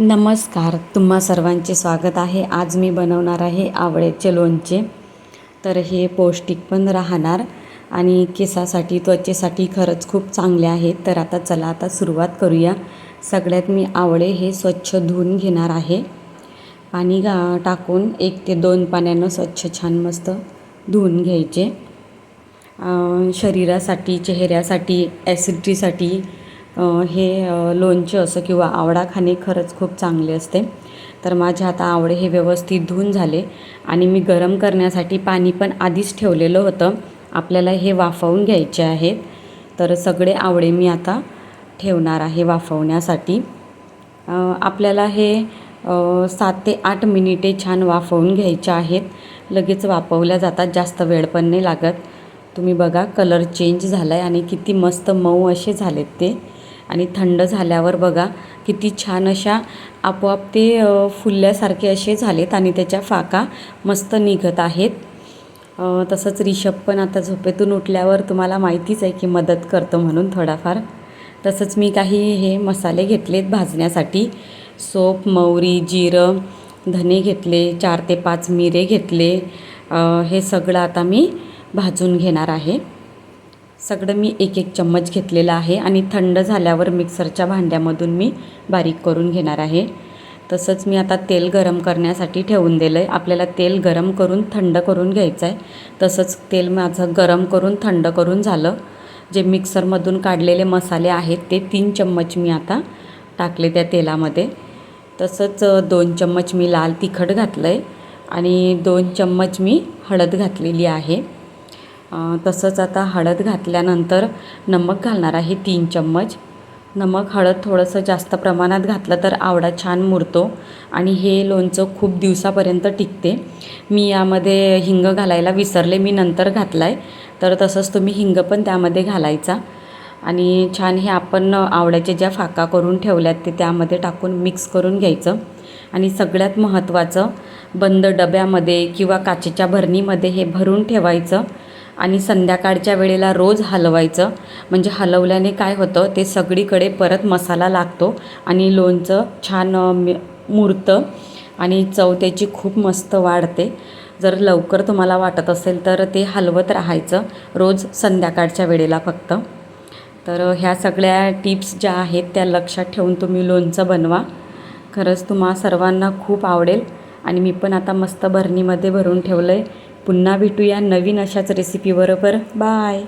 नमस्कार तुम्हा सर्वांचे स्वागत आहे. आज मी बनवणार आहे आवळ्याचे लोणचे. तर हे पौष्टिक पण राहणार आणि केसासाठी त्वचेसाठी खरंच खूप चांगले आहे तर आता चला आता सुरुवात करूया. सगळ्यात मी आवळे हे स्वच्छ धुवून घेणार आहे पाणी गा टाकून एक ते दोन पाण्यानं स्वच्छ छान मस्त धुवून घ्यायचे. शरीरासाठी चेहऱ्यासाठी ॲसिडिटीसाठी हे लोणचे असं किंवा आवळा खाणे खरंच खूप चांगले असते. तर माझे आता आवडे हे व्यवस्थित धुवून झाले आणि मी गरम करण्यासाठी पाणी पण आधीच ठेवलेलं होतं. आपल्याला हे वाफवून घ्यायचे आहेत तर सगळे आवडे मी आता ठेवणार आहे वाफवण्यासाठी. आपल्याला हे सात ते आठ मिनिटे छान वाफवून घ्यायचे आहेत. लगेच वाफवल्या जातात जास्त वेळ पण नाही लागत. तुम्ही बघा कलर चेंज झाला आहे आणि किती मस्त मऊ असे झालेत ते. आणि थंड झाल्यावर बघा किती छान अशा आपोआप ते फुलल्यासारखे असे झालेत आणि त्याच्या फाका मस्त निघत आहेत. तसंच रिषभ पण आता झोपेतून उठल्यावर तुम्हाला माहितीच आहे की मदत करतो म्हणून थोडाफार. तसंच मी काही हे मसाले घेतलेत भाजण्यासाठी. सोप मौरी जिरं धने घेतले चार ते पाच मिरे घेतले. हे सगळं आता मी भाजून घेणार आहे. सगळं मी एक एक चम्मच घेतलेलं आहे आणि थंड झाल्यावर मिक्सरच्या भांड्यामधून मी बारीक करून घेणार आहे. तसंच मी आता तेल गरम करण्यासाठी ठेवून दिलं आहे आपल्याला तेल गरम करून थंड करून घ्यायचं आहे तसंच तेल माझं गरम करून थंड करून झालं. जे मिक्सरमधून काढलेले मसाले आहेत ते तीन चम्मच मी आता टाकले त्या तेलामध्ये. तसंच दोन चम्मच मी लाल तिखट घातलं आहे आणि दोन चम्मच मी हळद घातलेली आहे. तसंच आता हळद घातल्यानंतर नमक घालणार आहे तीन चम्मच. नमक हळद थोडंसं जास्त प्रमाणात घातलं तर आवडा छान मुरतो आणि हे लोणचं खूप दिवसापर्यंत टिकते. मी यामध्ये हिंग घालायला विसरले मी नंतर घातला आहे तर तसंच तुम्ही हिंग पण त्यामध्ये घालायचा. आणि छान हे आपण आवड्याच्या ज्या फाका करून ठेवल्यात ते त्यामध्ये टाकून मिक्स करून घ्यायचं. आणि सगळ्यात महत्त्वाचं बंद डब्यामध्ये किंवा काचेच्या भरणीमध्ये हे भरून ठेवायचं. आणि संध्याकाळच्या वेळेला रोज हलवायचं. म्हणजे हलवल्याने काय होतं ते सगळीकडे परत मसाला लागतो आणि लोणचं छान मुरतं आणि चव त्याची खूप मस्त वाढते. जर लवकर तुम्हाला वाटत असेल तर ते हलवत राहायचं रोज संध्याकाळच्या वेळेला फक्त. तर ह्या सगळ्या टिप्स ज्या आहेत त्या लक्षात ठेवून तुम्ही लोणचं बनवा. खरंच तुम्हा सर्वांना खूप आवडेल आणि मी पण आता मस्त भरणीमध्ये भरून ठेवलं आहे पुन्हा भेटूया नवीन अशाच रेसिपीबरोबर बाय